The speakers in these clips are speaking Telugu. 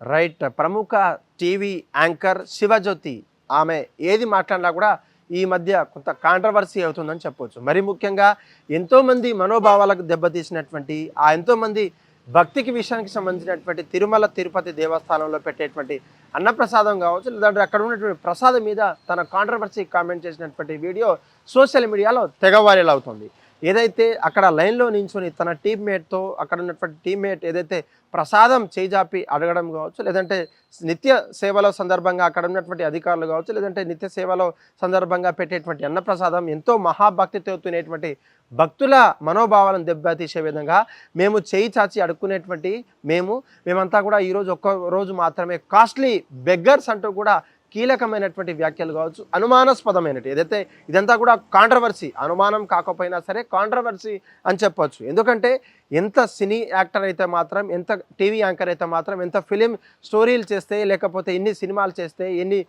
రైట్. ప్రముఖ టీవీ యాంకర్ శివజ్యోతి ఆమె ఏది మాట్లాడినా కూడా ఈ మధ్య కొంత కాంట్రవర్సీ అవుతుందని చెప్పవచ్చు మరి ముఖ్యంగా ఎంతోమంది మనోభావాలకు దెబ్బతీసినటువంటి ఆ ఎంతోమంది భక్తికి విషయానికి సంబంధించినటువంటి తిరుమల తిరుపతి దేవస్థానంలో పెట్టేటువంటి అన్నప్రసాదం కావచ్చు లేదంటే అక్కడ ఉన్నటువంటి ప్రసాదం మీద తన కాంట్రవర్సీ కామెంట్ చేసినటువంటి వీడియో సోషల్ మీడియాలో తెగ వైరల్ అవుతుంది. ఏదైతే అక్కడ లైన్లో నించుని తన టీమ్మేట్తో అక్కడ ఉన్నటువంటి టీమ్మేట్ ఏదైతే ప్రసాదం చేజాపి అడగడం కావచ్చు లేదంటే నిత్య సేవలో సందర్భంగా అక్కడ ఉన్నటువంటి అధికారులు కావచ్చు లేదంటే నిత్య సేవలో సందర్భంగా పెట్టేటువంటి అన్నప్రసాదం ఎంతో మహాభక్తితో తినేటువంటి భక్తుల మనోభావాలను దెబ్బతీసే విధంగా మేము చేయి చాచి అడుక్కునేటువంటి మేము మేమంతా కూడా ఈరోజు ఒక్క రోజు మాత్రమే కాస్ట్లీ బెగ్గర్స్ అంటూ కూడా కీలకమైనటువంటి వ్యాఖ్యలు కావచ్చు అనుమానాస్పదమైనటి. ఏదైతే ఇదంతా కూడా కాంట్రవర్సీ అనుమానం కాకపోయినా సరే కాంట్రవర్సీ అని చెప్పొచ్చు. ఎందుకంటే ఎంత సినీ యాక్టర్ అయితే మాత్రం ఎంత టీవీ యాంకర్ అయితే మాత్రం ఎంత ఫిలిం స్టోరీలు చేస్తే లేకపోతే ఎన్ని సినిమాలు చేస్తే ఎన్ని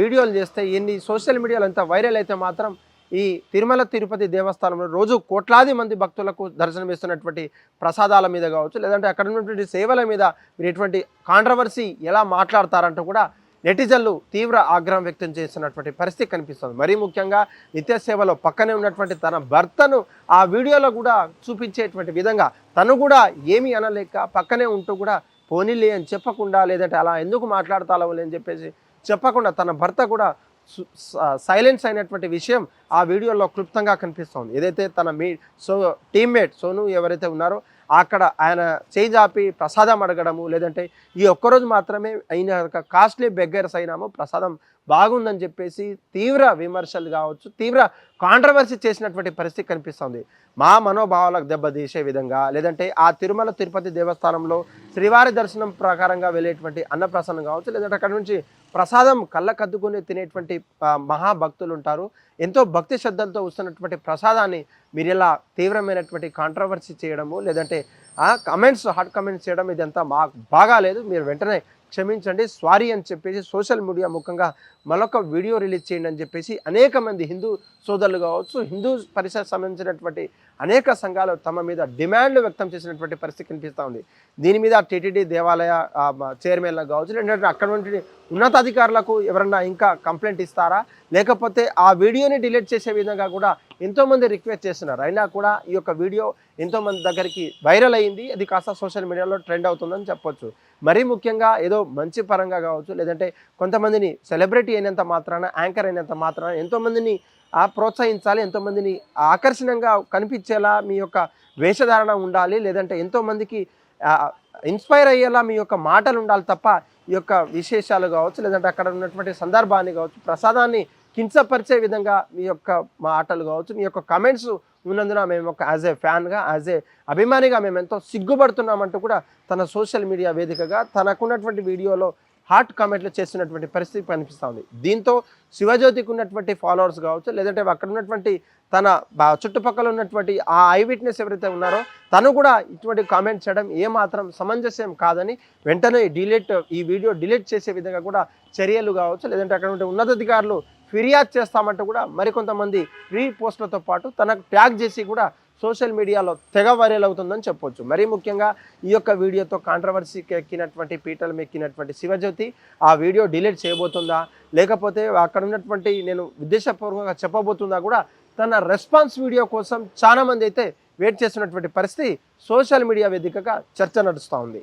వీడియోలు చేస్తే ఎన్ని సోషల్ మీడియాలో ఎంత వైరల్ అయితే మాత్రం ఈ తిరుమల తిరుపతి దేవస్థానంలో రోజు కోట్లాది మంది భక్తులకు దర్శనమిస్తున్నటువంటి ప్రసాదాల మీద కావచ్చు లేదంటే అక్కడ ఉన్నటువంటి సేవల మీద మీరు ఎటువంటి కాంట్రవర్సీ ఎలా మాట్లాడతారంటూ కూడా నెటిజన్లు తీవ్ర ఆగ్రహం వ్యక్తం చేస్తున్నటువంటి పరిస్థితి కనిపిస్తుంది. మరీ ముఖ్యంగా నిత్య సేవలో పక్కనే ఉన్నటువంటి తన భర్తను ఆ వీడియోలో కూడా చూపించేటువంటి విధంగా తను కూడా ఏమీ అనలేక పక్కనే ఉంటూ కూడా పోనీలే అని చెప్పకుండా లేదంటే అలా ఎందుకు మాట్లాడతాలో అని చెప్పేసి చెప్పకుండా తన భర్త కూడా సు- స- సైలెన్స్ అయినటువంటి విషయం ఆ వీడియోలో క్లుప్తంగా కనిపిస్తోంది. ఏదైతే తన మీ సో టీమ్మేట్ సోను ఎవరైతే ఉన్నారో అక్కడ ఆయన చేయి ఆపి ప్రసాదం అడగడము లేదంటే ఈ ఒక్కరోజు మాత్రమే అయిన కాస్ట్లీ బెగ్గర్స్ అయినాము ప్రసాదం బాగుందని చెప్పేసి తీవ్ర విమర్శలు కావచ్చు తీవ్ర కాంట్రవర్సీ చేసినటువంటి పరిస్థితి కనిపిస్తుంది. మా మనోభావాలకు దెబ్బతీసే విధంగా లేదంటే ఆ తిరుమల తిరుపతి దేవస్థానంలో శ్రీవారి దర్శనం ప్రకారంగా వెళ్ళేటువంటి అన్నప్రసన్నం కావచ్చు లేదంటే అక్కడ నుంచి ప్రసాదం కళ్ళకద్దుకొని తినేటువంటి మహాభక్తులు ఉంటారు. ఎంతో భక్తి శ్రద్ధలతో వస్తున్నటువంటి ప్రసాదాన్ని మీరు ఇలా తీవ్రమైనటువంటి కాంట్రవర్సీ చేయడము లేదంటే ఆ కమెంట్స్ హాట్ కమెంట్స్ చేయడం ఇదంతా మాకు బాగాలేదు. మీరు వెంటనే క్షమించండి సారీ అని చెప్పేసి సోషల్ మీడియా ముఖంగా మరొక వీడియో రిలీజ్ చేయండి అని చెప్పేసి అనేక మంది హిందూ సోదరులు కావచ్చు హిందూ పరిసర సంబంధించినటువంటి అనేక సంఘాలు తమ మీద డిమాండ్లు వ్యక్తం చేసినటువంటి పరిస్థితి కనిపిస్తూ ఉంది. దీని మీద టీటీడీ దేవాలయ ఆ, చైర్మన్లకు కావచ్చు లేదంటే అక్కడ ఉన్నతాధికారులకు ఎవరన్నా ఇంకా కంప్లైంట్ ఇస్తారా? లేకపోతే ఆ వీడియోని డిలీట్ చేసే విధంగా కూడా ఎంతోమంది రిక్వెస్ట్ చేస్తున్నారు. అయినా కూడా ఈ యొక్క వీడియో ఎంతోమంది దగ్గరికి వైరల్ అయింది. అది కాస్త సోషల్ మీడియాలో ట్రెండ్ అవుతుందని చెప్పొచ్చు. మరీ ముఖ్యంగా ఏదో మంచి పరంగా కావచ్చు లేదంటే కొంతమందిని సెలబ్రిటీ అయినంత మాత్రాన యాంకర్ అయినంత మాత్రాన ఎంతోమందిని ప్రోత్సహించాలి ఎంతోమందిని ఆకర్షణంగా కనిపించేలా మీ యొక్క వేషధారణ ఉండాలి లేదంటే ఎంతోమందికి ఇన్స్పైర్ అయ్యేలా మీ యొక్క మాటలు ఉండాలి తప్ప ఈ యొక్క విశేషాలు కావచ్చు లేదంటే అక్కడ ఉన్నటువంటి సందర్భాన్ని కావచ్చు ప్రసాదాన్ని కించపరిచే విధంగా మీ యొక్క మాటలు కావచ్చు మీ యొక్క కమెంట్స్ ఉన్నందున మేము ఒక యాజ్ ఏ ఫ్యాన్గా యాజ్ ఏ అభిమానిగా మేము ఎంతో సిగ్గుపడుతున్నామంటూ కూడా తన సోషల్ మీడియా వేదికగా తనకున్నటువంటి వీడియోలో హాట్ కామెంట్లు చేస్తున్నటువంటి పరిస్థితి కనిపిస్తుంది. దీంతో శివజ్యోతికి ఉన్నటువంటి ఫాలోవర్స్ కావచ్చు లేదంటే అక్కడ ఉన్నటువంటి తన బా- చుట్టుపక్కల ఉన్నటువంటి ఆ ఐ విట్నెస్ ఎవరైతే ఉన్నారో తను కూడా ఇటువంటి కామెంట్ చేయడం ఏమాత్రం సమంజసం కాదని వెంటనే డిలీట్ ఈ వీడియో డిలీట్ చేసే విధంగా కూడా చర్యలు కావచ్చు లేదంటే అక్కడ ఉండే ఉన్నతాధికారులు ఫిర్యాదు చేస్తామంటూ కూడా మరికొంతమంది రీపోస్ట్లతో పాటు తనకు ట్యాగ్ చేసి కూడా సోషల్ మీడియాలో తెగ వైరల్ అవుతుందని చెప్పొచ్చు. మరీ ముఖ్యంగా ఈ యొక్క వీడియోతో కాంట్రవర్సీకి ఎక్కినటువంటి పీటలు ఎక్కినటువంటి శివజ్యోతి ఆ వీడియో డిలీట్ చేయబోతుందా? లేకపోతే అక్కడ ఉన్నటువంటి నేను ఉద్దేశపూర్వకంగా చెప్పబోతుందా కూడా తన రెస్పాన్స్ వీడియో కోసం చాలామంది అయితే వెయిట్ చేస్తున్నటువంటి పరిస్థితి సోషల్ మీడియా వేదికగా చర్చ నడుస్తూ ఉంది.